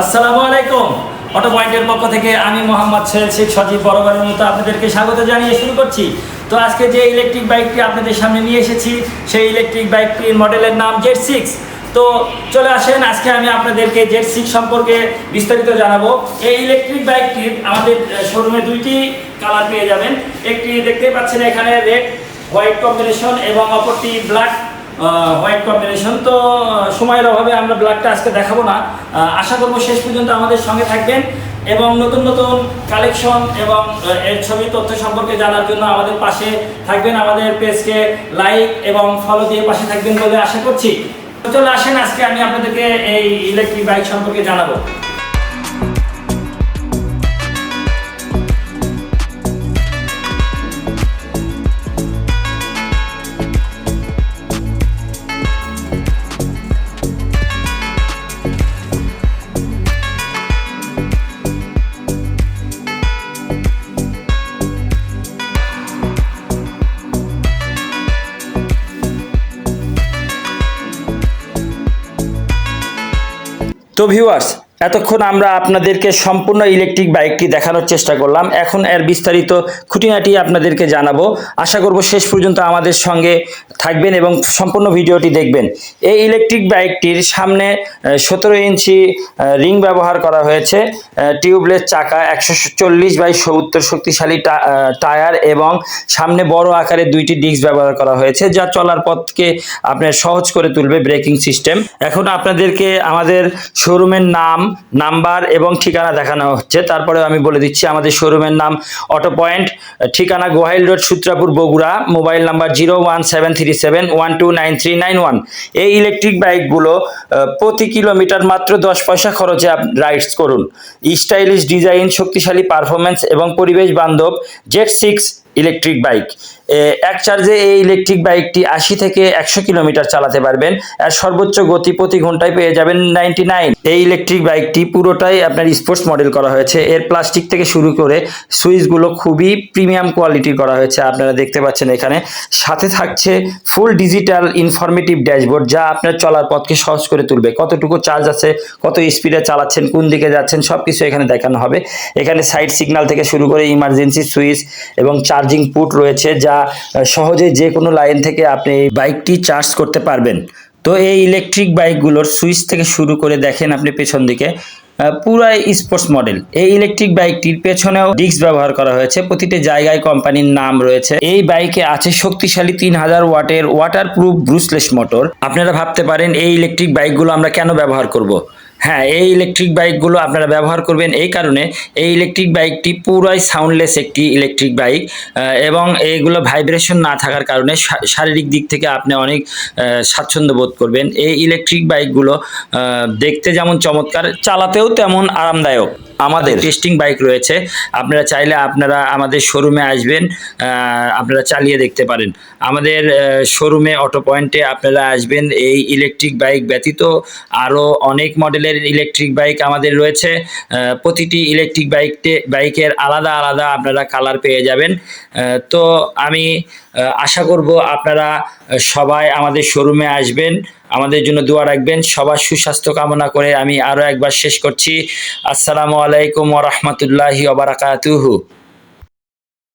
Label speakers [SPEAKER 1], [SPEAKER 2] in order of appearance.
[SPEAKER 1] আসসালামু আলাইকুম। অটো পয়েন্টের পক্ষ থেকে আমি মোহাম্মদ সোহেল শেখ সজীব বরাবরের মতো আপনাদেরকে স্বাগত জানিয়ে শুরু করছি। তো আজকে যে ইলেকট্রিক বাইকটি আপনাদের সামনে নিয়ে এসেছি, সেই ইলেকট্রিক বাইকটির মডেলের নাম জেড সিক্স তো চলে আসেন, আজকে আমি আপনাদেরকে জেড সিক্স সম্পর্কে বিস্তারিত জানাব। এই ইলেকট্রিক বাইকটির আমাদের শোরুমে দুইটি কালার পেয়ে যাবেন। একটি দেখতে পাচ্ছেন এখানে রেড হোয়াইট কম্বিনেশন এবং অপরটি ব্ল্যাক হোয়াইট কম্বিনেশন তো সময়ের অভাবে আমরা ব্ল্যাকটা আজকে দেখাবো না। আশা করব শেষ পর্যন্ত আমাদের সঙ্গে থাকবেন এবং নতুন নতুন কালেকশন এবং এর ছবি তথ্য সম্পর্কে জানার জন্য আমাদের পাশে থাকবেন আমাদের পেজকে লাইক এবং ফলো দিয়ে পাশে থাকবেন বলে আশা করছি। চলে আসেন, আজকে আমি আপনাদেরকে এই ইলেকট্রিক বাইক সম্পর্কে জানাব। তো ভিউয়ার্স এতক্ষণ আমরা আপনাদেরকে সম্পূর্ণ ইলেকট্রিক বাইকটি দেখানোর চেষ্টা করলাম। এখন এর বিস্তারিত খুঁটিনাটি আপনাদেরকে জানাব। আশা করব শেষ পর্যন্ত আমাদের সঙ্গে থাকবেন এবং সম্পূর্ণ ভিডিওটি দেখবেন। এই ইলেকট্রিক বাইকটির সামনে সতেরো ইঞ্চি রিং ব্যবহার করা হয়েছে টিউবলেস চাকা, একশো চল্লিশ বাই সত্তর শক্তিশালী টায়ার এবং সামনে বড় আকারে দুইটি ডিস্ক ব্যবহার করা হয়েছে, যা চলার পথকে আপনার সহজ করে তুলবে ব্রেকিং সিস্টেম এখন আপনাদেরকে আমাদের শোরুমের নাম নাম্বার এবং ঠিকানা দেখানো হচ্ছে। তারপরে আমি বলে দিচ্ছি, আমাদের শোরুমের নাম অটো পয়েন্ট ঠিকানা Gohail road, Sutrapur, Bogura, mobile number zero one seven three seven one two nine three nine one. এই ইলেকট্রিক বাইকগুলো প্রতি কিলোমিটার মাত্র দশ পয়সা খরচে রাইডস করুন। স্টাইলিশ ডিজাইন শক্তিশালী পারফরমেন্স এবং পরিবেশ বান্ধব জেট সিক্স ইলেকট্রিক বাইক এক চার্জে এই ইলেকট্রিক বাইকটি আশি থেকে একশো কিলোমিটার চালাতে পারবেন। আর সর্বোচ্চ গতি প্রতি ঘন্টায় পেয়ে যাবেন নাইনটি নাইন এই ইলেকট্রিক বাইকটি পুরোটাই আপনার স্পোর্টস মডেল করা হয়েছে। এর প্লাস্টিক থেকে শুরু করে সুইচগুলো খুবই প্রিমিয়াম কোয়ালিটির করা হয়েছে, আপনারা দেখতে পাচ্ছেন এখানে। সাথে থাকছে ফুল ডিজিটাল ইনফরমেটিভ ড্যাশবোর্ড যা আপনার চলার পথকে সহজ করে তুলবে। কতটুকু চার্জ আছে, কত স্পিডে চালাচ্ছেন, কোন দিকে যাচ্ছেন সব কিছু এখানে দেখানো হবে। এখানে সাইড সিগন্যাল থেকে শুরু করে ইমার্জেন্সি সুইচ এবং চার্জিং পুট রয়েছে যা সহজে যে কোনো লাইন থেকে আপনি এই বাইকটি চার্জ করতে পারবেন। তো এই ইলেকট্রিক বাইকগুলোর সুইচ থেকে শুরু করে দেখেন আপনি পেছন দিকে পুরাই স্পোর্টস মডেল। এই ইলেকট্রিক বাইকটির পেছনেও ডিস্ক ব্যবহার করা হয়েছে, প্রতিটি জায়গায় কোম্পানির নাম রয়েছে। এই বাইকে আছে শক্তিশালী তিন হাজার ওয়াটের ওয়াটার প্রুফ ব্রুসলেস মোটর আপনারা ভাবতে পারেন এই ইলেকট্রিক বাইকগুলো আমরা কেন ব্যবহার করব। হ্যাঁ এই ইলেকট্রিক বাইকগুলো আপনারা ব্যবহার করবেন এই কারণে। এই ইলেকট্রিক বাইকটি পুরাই সাউন্ডলেস একটি ইলেকট্রিক বাইক এবং এইগুলো ভাইব্রেশন না থাকার কারণে শারীরিক দিক থেকে আপনি অনেক স্বাচ্ছন্দ্য বোধ করবেন। এই ইলেকট্রিক বাইকগুলো দেখতে যেমন চমৎকার, চালাতেও তেমন আরামদায়ক। আমাদের টেস্টিং বাইক রয়েছে। আপনারা চাইলে আপনারা আমাদের শোরুমে আসবেন আপনারা চালিয়ে দেখতে পারেন। আমাদের শোরুমে অটো পয়েন্টে আপনারা আসবেন। এই ইলেকট্রিক বাইক ব্যতীত আরও অনেক মডেলের ইলেকট্রিক বাইক আমাদের রয়েছে। প্রতিটি ইলেকট্রিক বাইকতে বাইকের আলাদা আলাদা আপনারা কালার পেয়ে যাবেন। তো আমি আশা করব আপনারা সবাই আমাদের শোরুমে আসবেন, আমাদের জন্য দোয়া রাখবেন। সবার সুস্বাস্থ্য কামনা করে আমি আরও একবার শেষ করছি। আসসালামু আলাইকুম ওরহমতুল্লাহি ওবরাকাতুহু